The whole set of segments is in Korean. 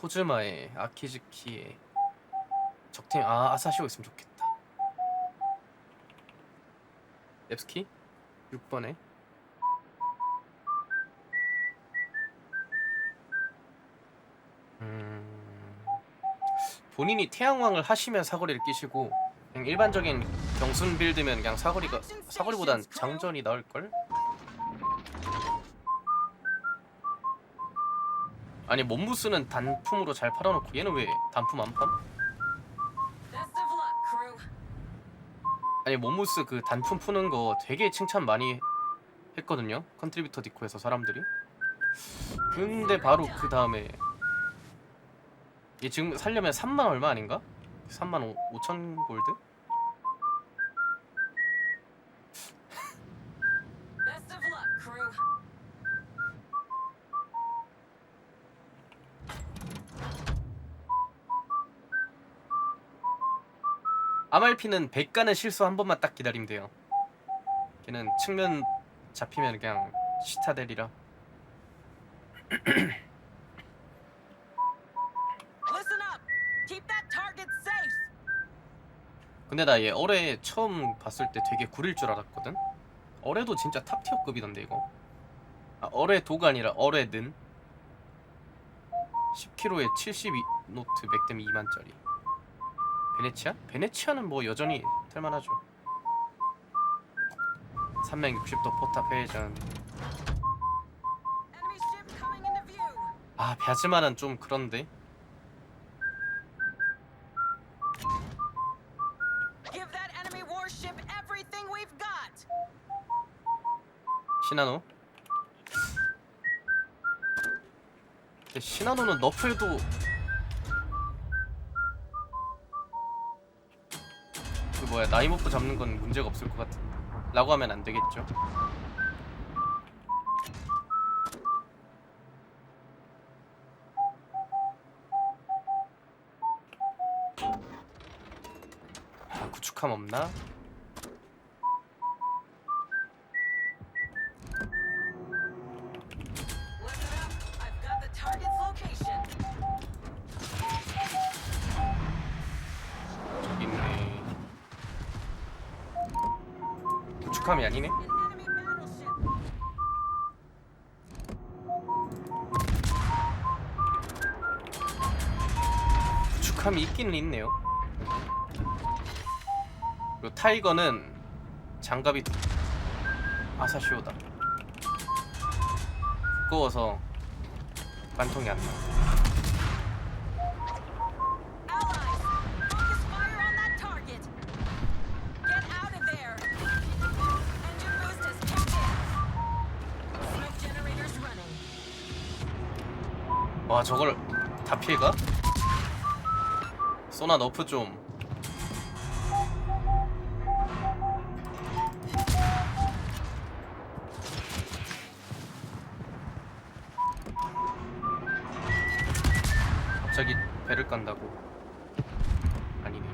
포즈마에 아키즈키에 적팀 아 아사시오 있으면 좋겠다. 앱스키 6번에 음 본인이 태양왕을 하시면 사거리를 끼시고 그냥 일반적인 경순 빌드면 그냥 사거리가 사거리보단 장전이 나을 걸? 아니 몸부스는 단품으로 잘 팔아놓고 얘는 왜 단품 안 팜? 아니 몸무스 그 단품 푸는 거 되게 칭찬 많이 했거든요 컨트리뷰터 디코에서 사람들이 근데 바로 그 다음에 얘 지금 살려면 3만 얼마 아닌가? 3만 5, 천 골드? 아말피는 100 가는 실수 한 번만 딱 기다리면 돼요 걔는 측면 잡히면 그냥 시타델이라. 근데 나 얘 어뢰 처음 봤을 때 되게 구릴 줄 알았거든. 어뢰도 진짜 탑티어급이던데 이거. 아 어뢰 도가 아니라 어뢰는 10kg에 72노트 맥댐 2만짜리. 베네치아? 베네치아는 뭐 여전히 탈만하죠. 360도 포탑 회전. 아 베아즈마는 좀 그런데. 시나노. 근데 시나노는 너프해도 뭐야 나이 먹고 잡는 건 문제가 없을 것 같은데 라고 하면 안 되겠죠 아, 구축함 없나? 구축함이 아니네. 구축함이 있기는 있네요. 그리고 타이거는 장갑이 아사시오다. 두꺼워서 관통이 안 나. 와 저걸 다 피해가? 소나 너프 좀. 갑자기 배를 깐다고? 아니네.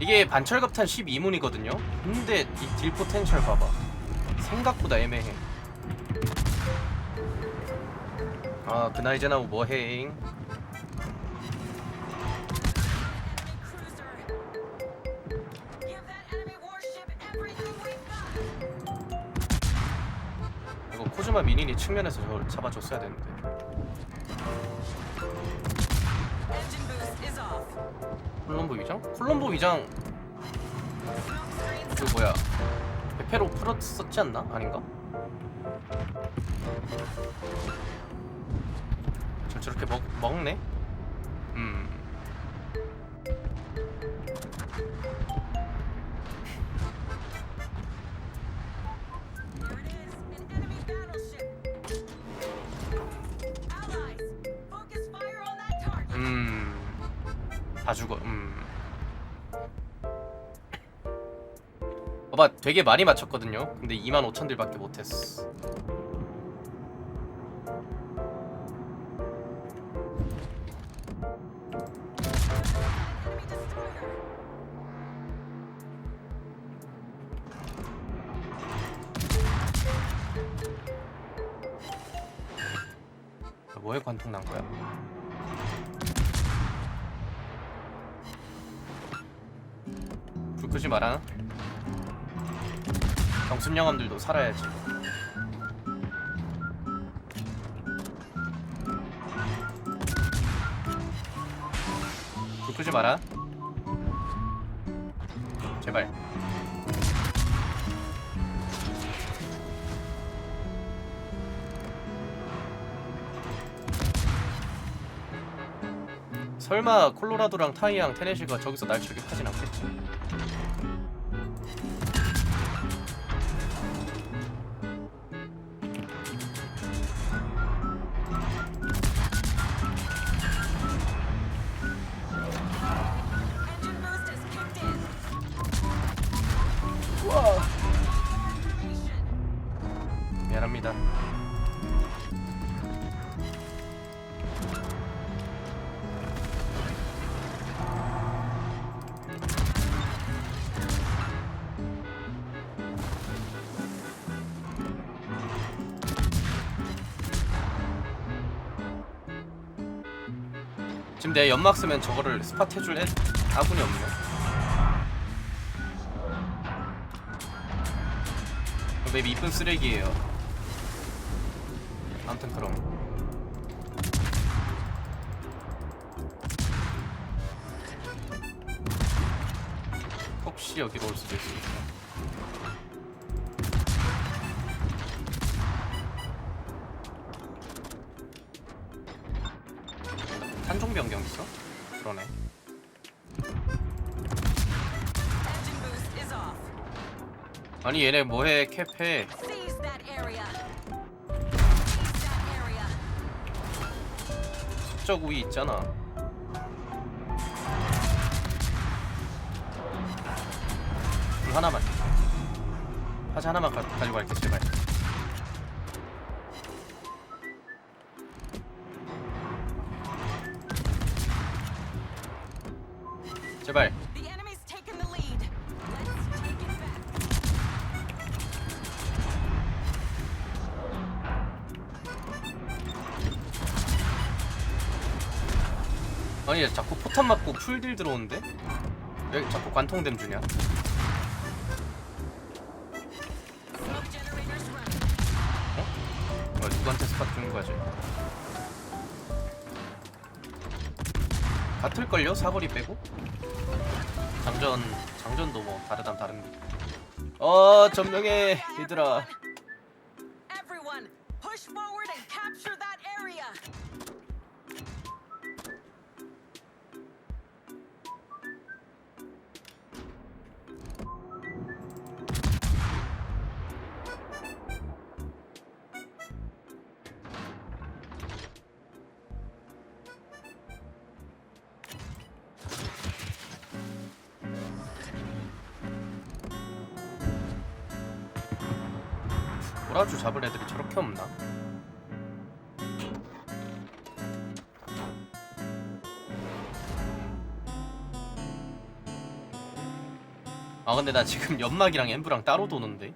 이게 반철갑탄 12문이거든요? 근데 이 딜 포텐셜 봐봐. 생각보다 애매해. 아 enemy warship everything we've got. 이거 코즈마 미니니 측면에서 저걸 잡아줬어야 되는데. 콜롬보 위장? 콜롬보 위장 그 뭐야 베페로 풀었었지 않나? 아닌가? 저 저렇게 먹, 먹네? 음. 음, 다 죽어. 음. 봐봐, 되게 많이 맞췄거든요. 근데 2만 5천 딜밖에 못했어. 뭐에 관통 난 거야? 불 끄지 마라. 경순 영감들도 살아야지. 불 끄지 마라. 제발. 설마 콜로라도랑 타이랑 테네시가 저기서 날 저격하진 않겠지? 지금 내 연막 쓰면 저거를 스팟 해줄 애 아군이 없네. 맵이 이쁜 쓰레기예요. 아무튼 그럼 혹시 여기로 올 수도 있으니까 그러네. 아니 얘네 뭐해 캡해. 숙적 우위 있잖아 하나만 화자 하나만 가, 가지고 갈게 제발 back. 아니 자꾸 포탄 맞고 풀딜 들어오는데? 왜 자꾸 관통됨 주냐? Smoke generators running. 뭐 누구한테 스팟 주는 거지? 같을걸요? 사거리 빼고? 장전 장전도 뭐 다르담 다른데 어 점령해 얘들아 도라주 잡을 애들이 저렇게 없나? 아 근데 나 지금 연막이랑 엠브랑 따로 도는데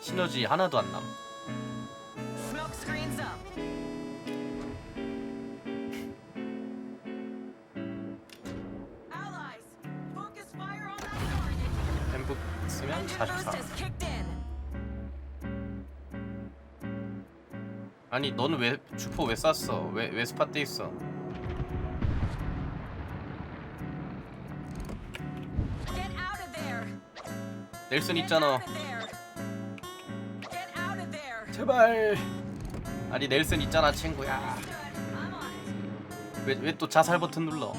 시너지 하나도 안 남. 아니 너는 왜 주포 왜 쐈어? 왜 왜 스팟 돼 있어? 넬슨 있잖아. 제발. 아니 넬슨 있잖아 친구야. 왜 왜 또 자살 버튼 눌러?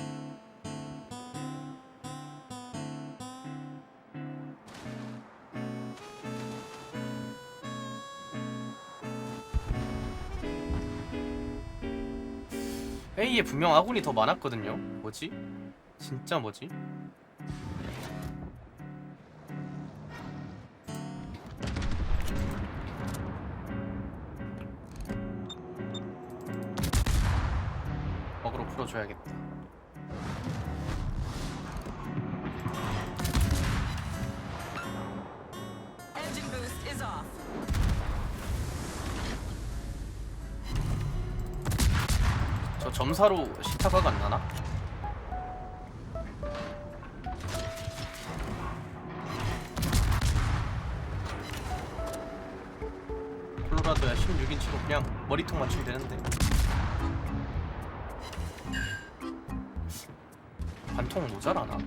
A에 분명 아군이 더 많았거든요. 뭐지? 진짜 뭐지? 먹으로 풀어줘야겠다. 점사로 시타가가 안 나나? 콜로라도야 16인치로 그냥 머리통 맞추면 되는데 반통 모자라나?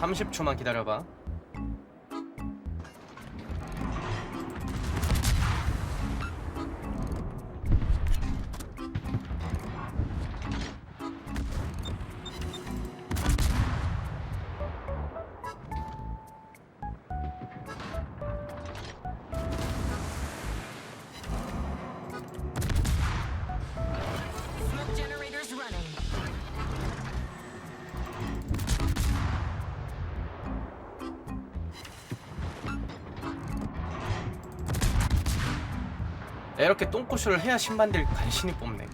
30초만 기다려봐 이렇게 똥꼬쇼를 해야 10만들 간신히 뽑네.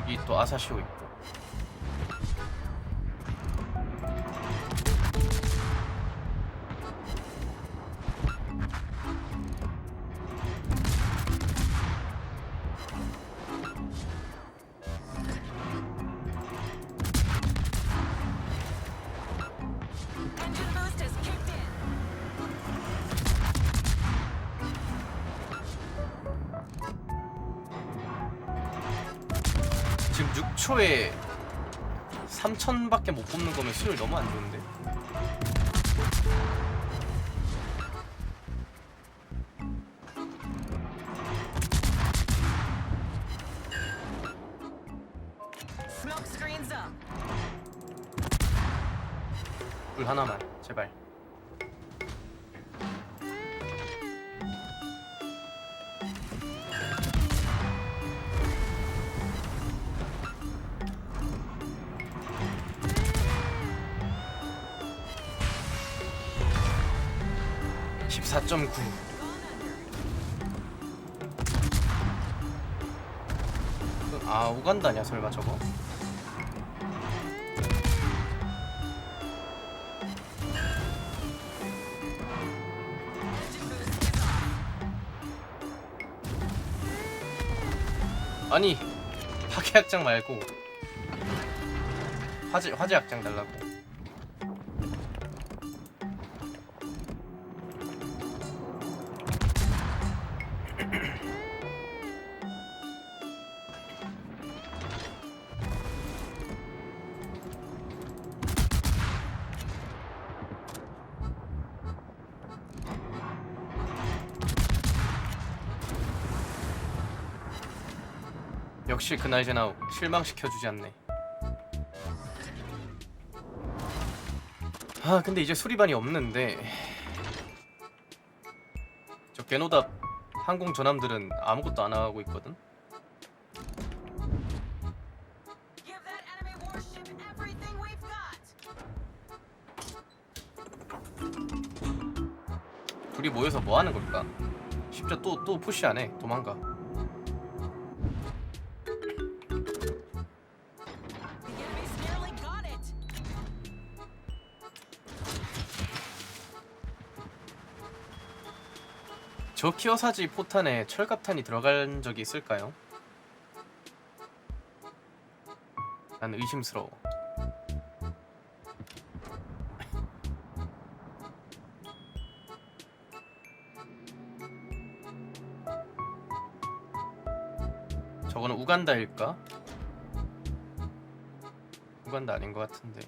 여기 또 아사시오 있고 1초에 3천밖에 못 뽑는 거면 수율 너무 안 좋은데? 불 하나만 제발 (14.9) Gone under. 아 우간다냐 설마 저거. 아니 파괴 약장 말고 화재 화재 약장 달라고 역시 그나이제나우 실망시켜주지 않네. 아 근데 이제 수리반이 없는데 저 게노답 항공 전함들은 아무것도 안 하고 있거든. 둘이 모여서 뭐 하는 걸까? 심지어 또또 푸시 안 해. 도망가. 저 키어사지 포탄에 철갑탄이 들어간 적이 있을까요? 난 의심스러워. 저거는 우간다일까? 우간다 아닌 것 같은데.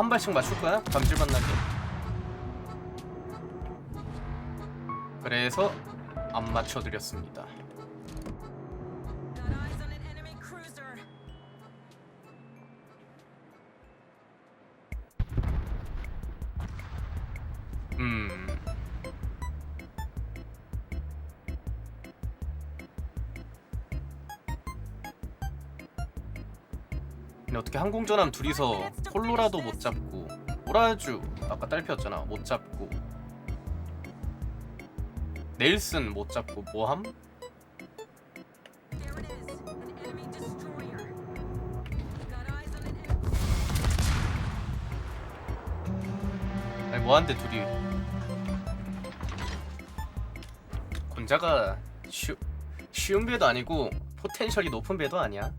한 발씩 맞출 거야? 감질맛 나게. 그래서 안 맞춰드렸습니다. 항공전함 둘이서 콜로라도 못 잡고 오라주 아까 딸피였잖아 못 잡고. 넬슨 못 잡고 뭐함? 아니 뭐한데 둘이? 곤자가 쉬, 쉬운 배도 아니고 포텐셜이 높은 배도 아니야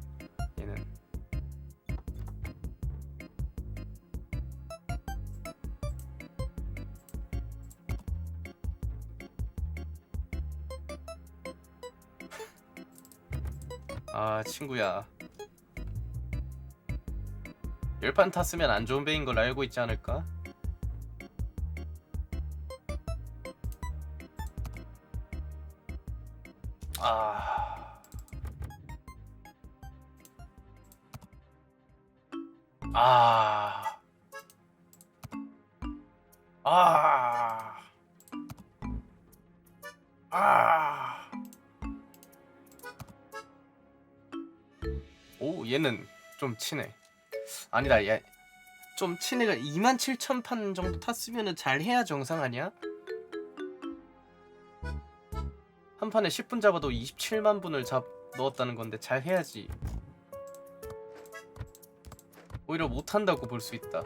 아 친구야 열판 탔으면 안 좋은 배인 걸 알고 있지 않을까? 오, 얘는 좀 친해. 아니다, 얘. 좀 친해가 2만 7천 판 정도 탔으면은 잘 해야 정상 아니야? 한 판에 10분 잡아도 27만 분을 잡 넣었다는 건데 잘 해야지. 오히려 못 한다고 볼 수 있다.